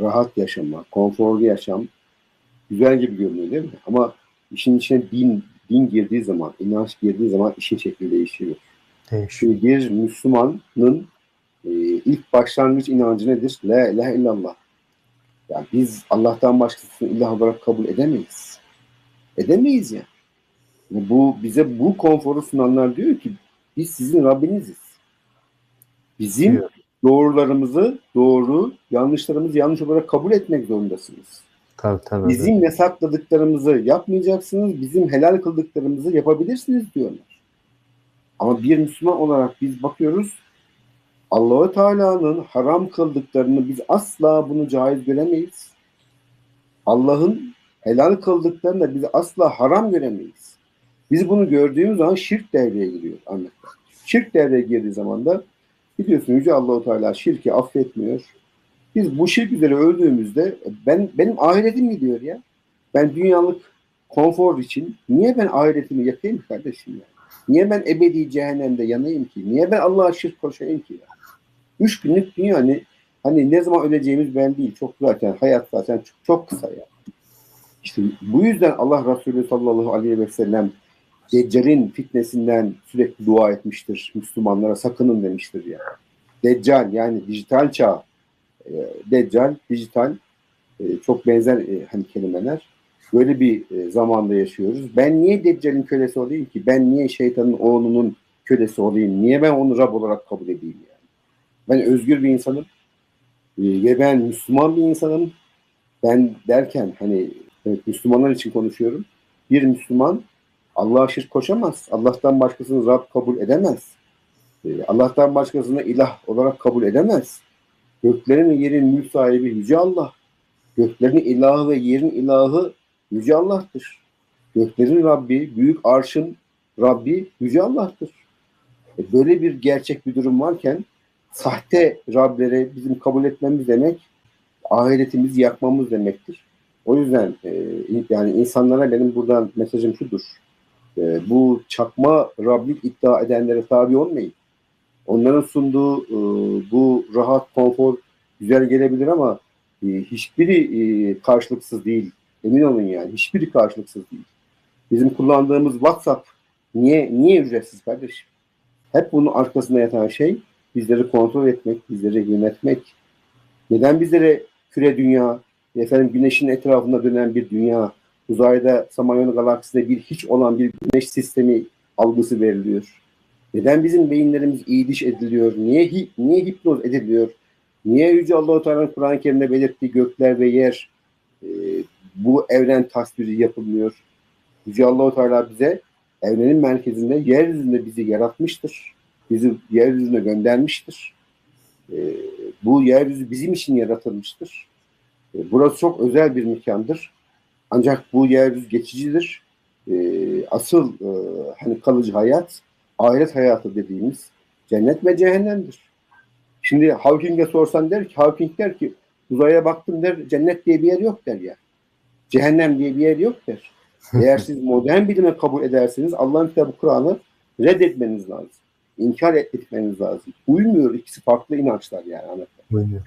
rahat yaşama, konforlu yaşam güzel gibi görünüyor değil mi? Ama işin içine din, din girdiği zaman, inanç girdiği zaman işin şekli değişiyor. Değişiyor. Şimdi bir Müslümanın e, ilk başlangıç inancı nedir? La ilahe illallah. Yani biz Allah'tan başkasını ilah olarak kabul edemeyiz. Edemeyiz yani. Bu bize bu konforu sunanlar diyor ki biz sizin Rabbiniziz. Bizim Diyor. Doğrularımızı doğru, yanlışlarımızı yanlış olarak kabul etmek zorundasınız. Tabii tabii. Bizim yasakladıklarımızı yapmayacaksınız, bizim helal kıldıklarımızı yapabilirsiniz diyorlar. Ama bir Müslüman olarak biz bakıyoruz, Allahu Teala'nın haram kıldıklarını biz asla bunu caiz göremeyiz. Allah'ın helal kıldıklarını da biz asla haram göremeyiz. Biz bunu gördüğümüz zaman şirk devreye giriyor anlatmak. Şirk devreye girdiği zaman da biliyorsun Yüce Allahu Teala şirki affetmiyor. Biz bu şirk üzere öldüğümüzde ben benim ahiretim gidiyor ya. Ben dünyalık konfor için niye ben ahiretimi yakayım ki kardeşim ya? Niye ben ebedi cehennemde yanayım ki? Niye ben Allah'a şirk koşayım ki ya? Üç günlük dünya hani, hani ne zaman öleceğimiz ben değil. Çok zaten hayat zaten çok, çok kısa ya. İşte bu yüzden Allah Resulü sallallahu aleyhi ve sellem Deccal'in fitnesinden sürekli dua etmiştir. Müslümanlara sakının demiştir ya. Deccal yani dijital çağ. E, Deccal, dijital e, çok benzer e, hani kelimeler. Böyle bir e, zamanda yaşıyoruz. Ben niye Deccal'in kölesi olayım ki? Ben niye şeytanın oğlunun kölesi olayım? Niye ben onu Rab olarak kabul edeyim yani? Ben özgür bir insanım. Ve ben Müslüman bir insanım. Ben derken hani evet, Müslümanlar için konuşuyorum. Bir Müslüman Allah'a şirk koşamaz. Allah'tan başkasını Rab kabul edemez. E, Allah'tan başkasını ilah olarak kabul edemez. Göklerin ve yerin mülk sahibi Yüce Allah. Göklerin ilahı ve yerin ilahı Yüce Allah'tır. Göklerin Rabbi, büyük arşın Rabbi Yüce Allah'tır. E, Böyle bir gerçek bir durum varken sahte Rablere bizim kabul etmemiz demek ahiretimizi yakmamız demektir. O yüzden e, yani insanlara benim buradan mesajım şudur. E, bu çakma Rablik iddia edenlere tabi olmayın. Onların sunduğu e, bu rahat, konfor güzel gelebilir ama e, hiçbiri e, karşılıksız değil. Emin olun yani. Hiçbiri karşılıksız değil. Bizim kullandığımız WhatsApp niye niye ücretsiz kardeşim? Hep bunun arkasında yatan şey bizleri kontrol etmek, bizleri yönetmek. Neden bizlere küre dünya, efendim güneşin etrafında dönen bir dünya, uzayda Samanyolu galaksisinde bir hiç olan bir güneş sistemi algısı veriliyor? Neden bizim beyinlerimiz iyiliş ediliyor? Niye niye hipnoz ediliyor? Niye Yüce Allahu Teala'nın Kur'an-ı Kerim'de belirttiği gökler ve yer e, bu evren tasviri yapılmıyor? Yüce Allahu Teala bize evrenin merkezinde yeryüzünde bizi yaratmıştır. Bizi yeryüzüne göndermiştir. E, bu yeryüzü bizim için yaratılmıştır. E, burası çok özel bir mekandır. Ancak bu yeryüzü geçicidir. E, asıl e, hani kalıcı hayat ahiret hayatı dediğimiz cennet ve cehennemdir. Şimdi Hawking'e sorsan der ki, Hawking der ki uzaya baktım der, cennet diye bir yer yok der ya. Cehennem diye bir yer yok der. Eğer siz modern bilime kabul ederseniz Allah'ın kitabı Kur'an'ı reddetmeniz lazım. İnkar etmeniz lazım. Uymuyor ikisi farklı inançlar yani. Buyuruyor.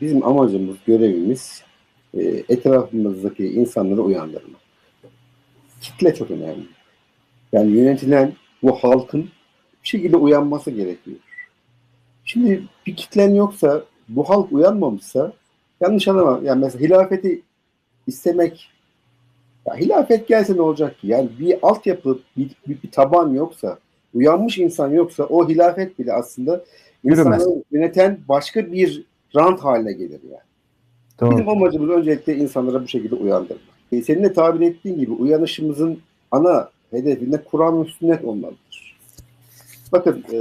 Bizim amacımız, görevimiz e, etrafımızdaki insanları uyandırmak. Kitle çok önemli. Yani yönetilen bu halkın bir şekilde uyanması gerekiyor. Şimdi bir kitlen yoksa, bu halk uyanmamışsa yanlış anlama. Yani mesela hilafeti istemek ya hilafet gelse ne olacak ki? Yani bir altyapı, bir, bir, bir taban yoksa, uyanmış insan yoksa o hilafet bile aslında insanları yöneten başka bir rant haline gelir yani. Doğru. Bizim amacımız öncelikle insanlara bu şekilde uyandırmak. E, senin de tabir ettiğin gibi uyanışımızın ana hedefinde Kur'an ve sünnet olmalıdır. Bakın e,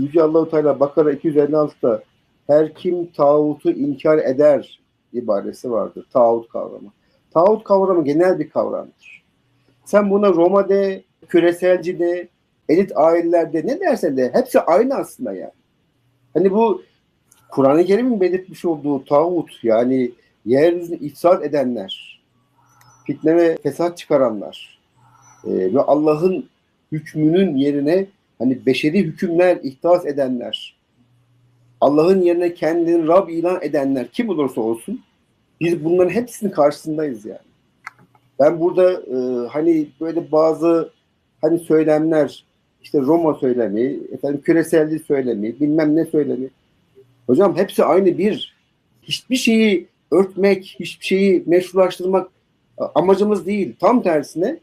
Yüce Allahu Teala Bakara 256'da her kim tağutu inkar eder ibaresi vardır. Tağut kavramı. Tağut kavramı genel bir kavramdır. Sen buna Roma de, küreselci de, elit ailelerde ne dersen de hepsi aynı aslında yani. Hani bu Kur'an-ı Kerim'in belirtmiş olduğu tağut yani yeryüzünü ifsad edenler, fitne ve fesat çıkaranlar e, ve Allah'ın hükmünün yerine hani beşeri hükümler ihdas edenler, Allah'ın yerine kendini Rab ilan edenler kim olursa olsun Biz bunların hepsinin karşısındayız yani. Ben burada e, hani böyle bazı hani söylemler işte Roma söylemi, efendim küresellik söylemi, bilmem ne söylemi. Hocam hepsi aynı bir. Hiçbir şeyi örtmek, hiçbir şeyi meşrulaştırmak amacımız değil. Tam tersine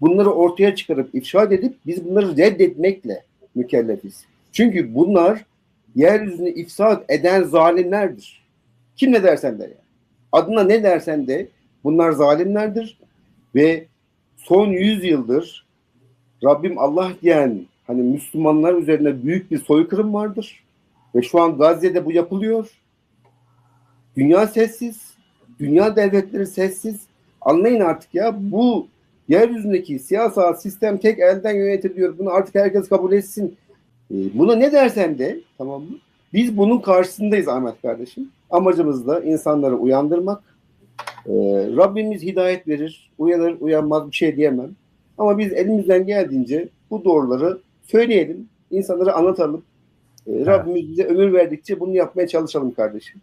bunları ortaya çıkarıp ifşa edip biz bunları reddetmekle mükellefiz. Çünkü bunlar yeryüzünü ifsad eden zalimlerdir. Kim ne dersen de yani. Adına ne dersen de bunlar zalimlerdir ve son 100 yıldır Rabbim Allah diyen hani Müslümanlar üzerine büyük bir soykırım vardır. Ve şu an Gazze'de bu yapılıyor. Dünya sessiz. Dünya devletleri sessiz. Anlayın artık ya bu yeryüzündeki siyasal sistem tek elden yönetiliyor. Bunu artık herkes kabul etsin. E, buna ne dersen de tamam mı? Biz bunun karşısındayız Ahmet kardeşim. Amacımız da insanları uyandırmak. E, Rabbimiz hidayet verir. Uyanır uyanmaz bir şey diyemem. Ama biz elimizden geldiğince bu doğruları söyleyelim. insanlara anlatalım. E, Rabbimiz bize ömür verdikçe bunu yapmaya çalışalım kardeşim.